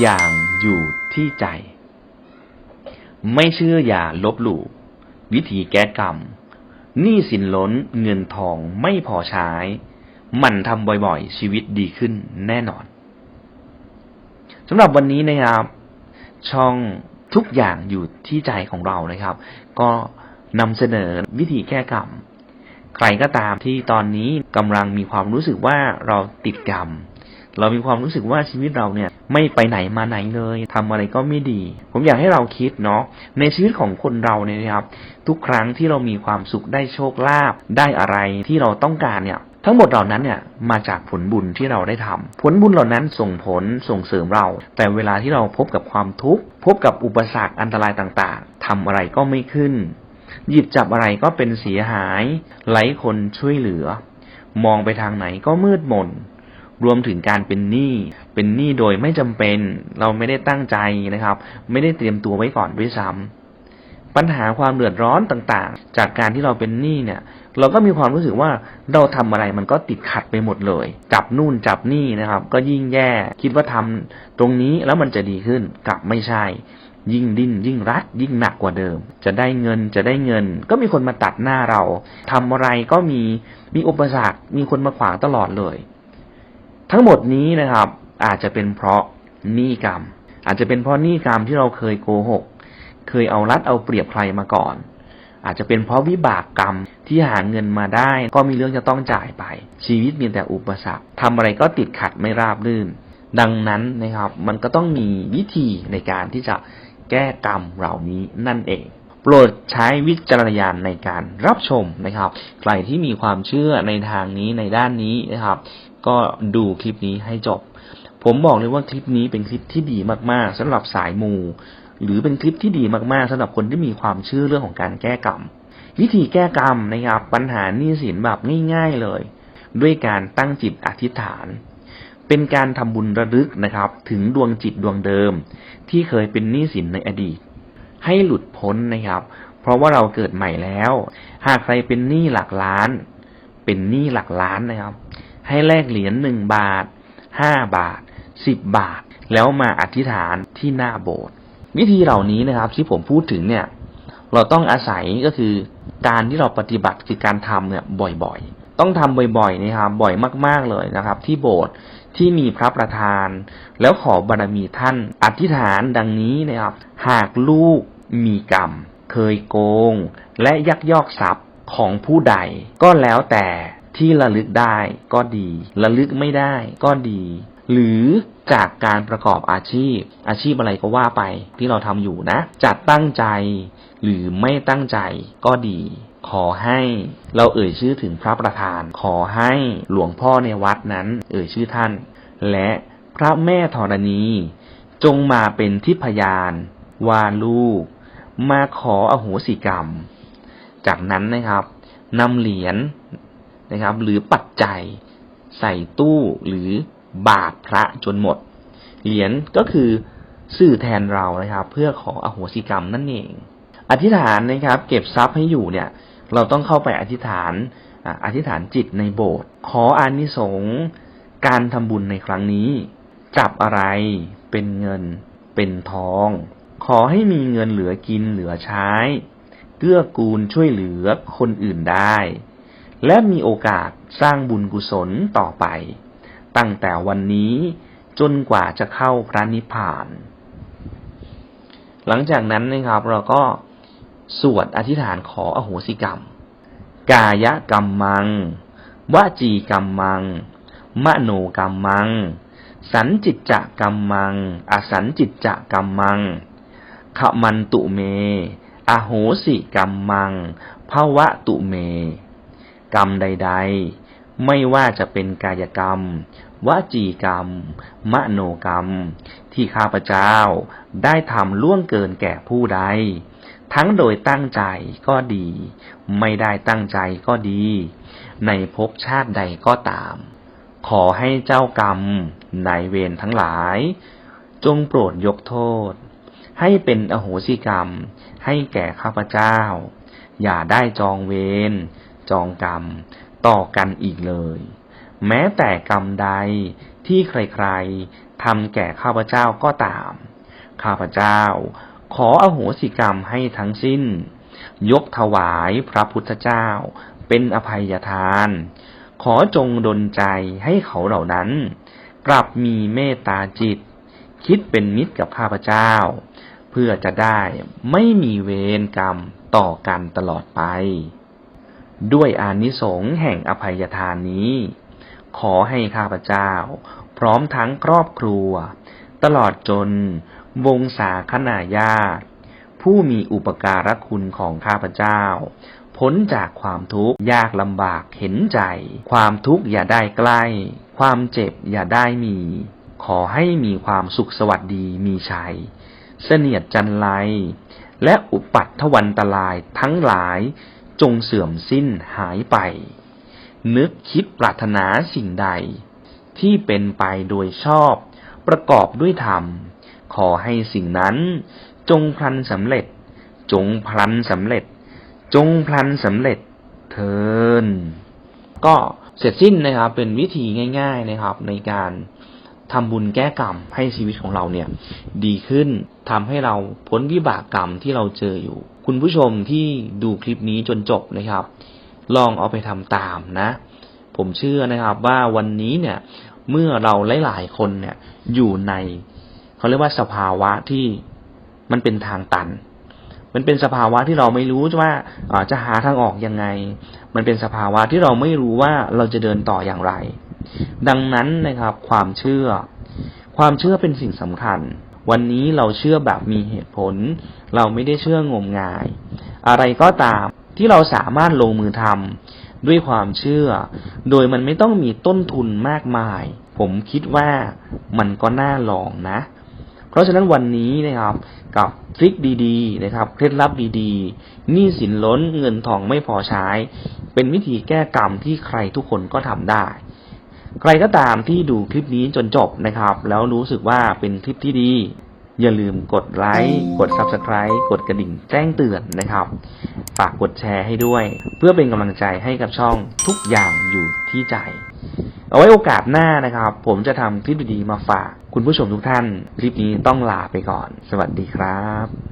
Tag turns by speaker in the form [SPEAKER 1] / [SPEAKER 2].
[SPEAKER 1] อย่างอยู่ที่ใจ ไม่เชื่ออย่าลบหลู่วิธีแก้กรรมหนี้สินล้นเงินทองไม่พอใช้ มันทำบ่อยๆ ชีวิตดีขึ้นแน่นอนสำหรับวันนี้นะครับ ช่องทุกอย่างอยู่ที่ใจของเรานะครับ ก็นำเสนอวิธีแก้กรรม ใครก็ตามที่ตอนนี้กำลังมีความรู้สึกว่าเราติดกรรม เรามีความรู้สึกว่าชีวิตเราเนี่ย ไม่ไปไหนมาไหนเลยทำอะไรก็ไม่ดี ผมอยากให้เราคิดเนาะในชีวิตของคนเราเนี่ยนะครับ ทุกครั้งที่เรามีความสุขได้โชคลาภได้อะไรที่เราต้องการเนี่ยทั้งหมดเหล่านั้นเนี่ยมาจากผลบุญที่เราได้ทำผลบุญเหล่านั้นส่งผลส่งเสริมเรา แต่เวลาที่เราพบกับความทุกข์พบกับอุปสรรคอันตรายต่างๆทำอะไรก็ไม่ขึ้น หยิบจับอะไรก็เป็นเสียหายไร้คนช่วยเหลือ มองไปทางไหนก็มืดมน รวมถึงการเป็นหนี้เป็นหนี้โดยไม่จำเป็น เราไม่ได้ตั้งใจนะครับ ไม่ได้เตรียมตัวไว้ก่อนด้วยซ้ำปัญหาความเดือดร้อนต่างๆ จากการที่เราเป็นหนี้เนี่ย เราก็มีความรู้สึกว่าเราทำอะไรมันก็ติดขัดไปหมดเลย จับนู่นจับนี่นะครับ ก็ยิ่งแย่คิดว่าทำตรงนี้แล้วมันจะดีขึ้นกลับไม่ใช่ยิ่งดิ้นยิ่งรัดยิ่งหนักกว่าเดิม จะได้เงินจะได้เงิน ก็มีคนมาตัดหน้าเราทำอะไรก็มีมีอุปสรรคมีคนมาขวางตลอดเลย ทั้งหมดนี้นะครับ อาจจะเป็นเพราะหนี้กรรม อาจจะเป็นเพราะหนี้กรรมที่เราเคยโกหก เคยเอารัดเอาเปรียบใครมาก่อน อาจจะเป็นเพราะวิบากกรรมที่หาเงินมาได้ ก็มีเรื่องจะต้องจ่ายไป ชีวิตมีแต่อุปสรรคทำอะไรก็ติดขัดไม่ราบรื่น ดังนั้นนะครับ มันก็ต้องมีวิธีในการที่จะแก้กรรมเหล่านี้นั่นเองโปรดใช้วิจารณญาณในการรับชมนะครับ ใครที่มีความเชื่อในทางนี้ในด้านนี้นะครับ ก็ดูคลิปนี้ให้จบ ผมบอกเลยว่าคลิปนี้เป็นคลิปที่ดีมากๆสำหรับสายมู หรือเป็นคลิปที่ดีมากๆสำหรับคนที่มีความเชื่อเรื่องของการแก้กรรม วิธีแก้กรรมนะครับปัญหาหนี้สินแบบง่าย ๆเลย ด้วยการตั้งจิตอธิษฐาน เป็นการทำบุญระลึกนะครับ ถึงดวงจิตดวงเดิม ที่เคยเป็นหนี้สินในอดีต ให้หลุดพ้นนะครับ เพราะว่าเราเกิดใหม่แล้ว หากใครเป็นหนี้หลักล้าน เป็นหนี้หลักล้านนะครับ ให้แลกเหรียญหนึ่งบาทห้าบาทสิบบาท แล้วมาอธิษฐานที่หน้าโบสถ์วิธีเหล่านี้นะครับ ที่ผมพูดถึงเนี่ย เราต้องอาศัยก็คือการที่เราปฏิบัติคือการทำเนี่ยบ่อยๆ ต้องทำบ่อยๆนะครับบ่อยมากๆเลยนะครับ ที่โบสถ์ที่มีพระประธาน แล้วขอบารมีท่านอธิษฐานดังนี้นะครับ หากลูกมีกรรม เคยโกง และยักยอกทรัพย์ของผู้ใด ก็แล้วแต่ ที่ระลึกได้ก็ดี ระลึกไม่ได้ก็ดี หรือจากการประกอบอาชีพ อาชีพอะไรก็ว่าไปที่เราทำอยู่นะจัดตั้งใจ หรือไม่ตั้งใจก็ดี ขอให้เราเอ่ยชื่อถึงพระประธาน ขอให้หลวงพ่อในวัดนั้น เอ่ยชื่อท่าน และพระแม่ธรณี จงมาเป็นทิพยานว่าลูก มาขออโหสิกรรม จากนั้นนะครับนำเหรียญ นะครับ หรือปัจจัยใส่ตู้หรือบาทพระจนหมด เหรียญก็คือสื่อแทนเรานะครับ เพื่อขออโหสิกรรมนั่นเอง อธิษฐานนะครับ เก็บทรัพย์ให้อยู่เนี่ย เราต้องเข้าไปอธิษฐานอธิษฐานจิตในโบสถ์ขออานิสงส์การทำบุญในครั้งนี้จับอะไรเป็นเงินเป็นทอง ขอให้มีเงินเหลือกินเหลือใช้ เกื้อกูลช่วยเหลือคนอื่นได้ และมีโอกาสสร้างบุญกุศลต่อไป ตั้งแต่วันนี้จนกว่าจะเข้าพระนิพพาน หลังจากนั้นนะครับเราก็สวดอธิษฐานขออโหสิกรรม กายกรรมมัง วจีกรรมมัง มโนกรรมมัง สันจิตจะกรรมมัง อสันจิตจะกรรมมังขมันตุเม อโหสิกรรมมังภาวะตุเม กรรมใด ๆ ไม่ว่าจะเป็นกายกรรม วจีกรรม มโนกรรม ที่ข้าพเจ้าได้ทำล่วงเกินแก่ผู้ใด ทั้งโดยตั้งใจก็ดี ไม่ได้ตั้งใจก็ดี ในภพชาติใดก็ตาม ขอให้เจ้ากรรมนายเวรทั้งหลาย จงโปรดยกโทษ ให้เป็นอโหสิกรรมให้แก่ข้าพเจ้า อย่าได้จองเวร จองกรรม ต่อกันอีกเลย แม้แต่กรรมใดที่ใครๆทำแก่ข้าพเจ้าก็ตาม ข้าพเจ้า ขออโหสิกรรมให้ทั้งสิ้น ยกถวายพระพุทธเจ้า เป็นอภัยทาน ขอจงดลใจให้เขาเหล่านั้น กลับมีเมตตาจิต คิดเป็นมิตรกับข้าพเจ้า เพื่อจะได้ไม่มีเวรกรรมต่อกันตลอดไป ด้วยอานิสงส์แห่งอภัยทานนี้ ขอให้ข้าพเจ้า พร้อมทั้งครอบครัว ตลอดจน วงศาคณาญาติ ผู้มีอุปการะคุณของข้าพเจ้า พ้นจากความทุกข์ยากลำบากเห็นใจ ความทุกข์อย่าได้ใกล้ ความเจ็บอย่าได้มี ขอให้มีความสุขสวัสดีมีชัย เสนียดจันไรและอุปัตถวันตรายทั้งหลาย จงเสื่อมสิ้นหายไป นึกคิดปรารถนาสิ่งใด ที่เป็นไปโดยชอบ ประกอบด้วยธรรม ขอให้สิ่งนั้น จงพลันสำเร็จ จงพลันสำเร็จ จงพลันสำเร็จเทินก็เสร็จสิ้นนะครับเป็นวิธีง่าย ๆนะครับ ในการ ทำบุญแก้กรรมให้ชีวิตของเราเนี่ย ดีขึ้นทำให้เราพ้นวิบากกรรมที่เราเจออยู่ คุณผู้ชมที่ดูคลิปนี้จนจบนะครับ ลองเอาไปทำตามนะ ผมเชื่อนะครับว่าวันนี้เนี่ย เมื่อเราหลายๆคนเนี่ยอยู่ในเขาเรียกว่าสภาวะที่มันเป็นทางตัน มันเป็นสภาวะที่เราไม่รู้ว่าอ่าจะหาทางออกยังไง มันเป็นสภาวะที่เราไม่รู้ว่าเราจะเดินต่ออย่างไร ดังนั้นนะครับ ความเชื่อ ความเชื่อเป็นสิ่งสำคัญ วันนี้เราเชื่อแบบมีเหตุผล เราไม่ได้เชื่องมงาย อะไรก็ตามที่เราสามารถลงมือทำด้วยความเชื่อ โดยมันไม่ต้องมีต้นทุนมากมาย ผมคิดว่ามันก็น่าลองนะ เพราะฉะนั้นวันนี้นะครับกับทริคดีๆนะครับ เคล็ดลับดีๆหนี้สินล้นเงินทองไม่พอใช้ เป็นวิธีแก้กรรมที่ใครทุกคนก็ทำได้ ใครก็ตามที่ดูคลิปนี้จนจบนะครับ แล้วรู้สึกว่าเป็นคลิปที่ดี อย่าลืมกดไลค์กด Subscribe กดกระดิ่งแจ้งเตือนนะครับ ฝากกดแชร์ให้ด้วย เพื่อเป็นกำลังใจให้กับช่องทุกอย่างอยู่ที่ใจ เอาไว้โอกาสหน้านะครับ ผมจะทำคลิปดีๆมาฝากคุณผู้ชมทุกท่าน คลิปนี้ต้องลาไปก่อน สวัสดีครับ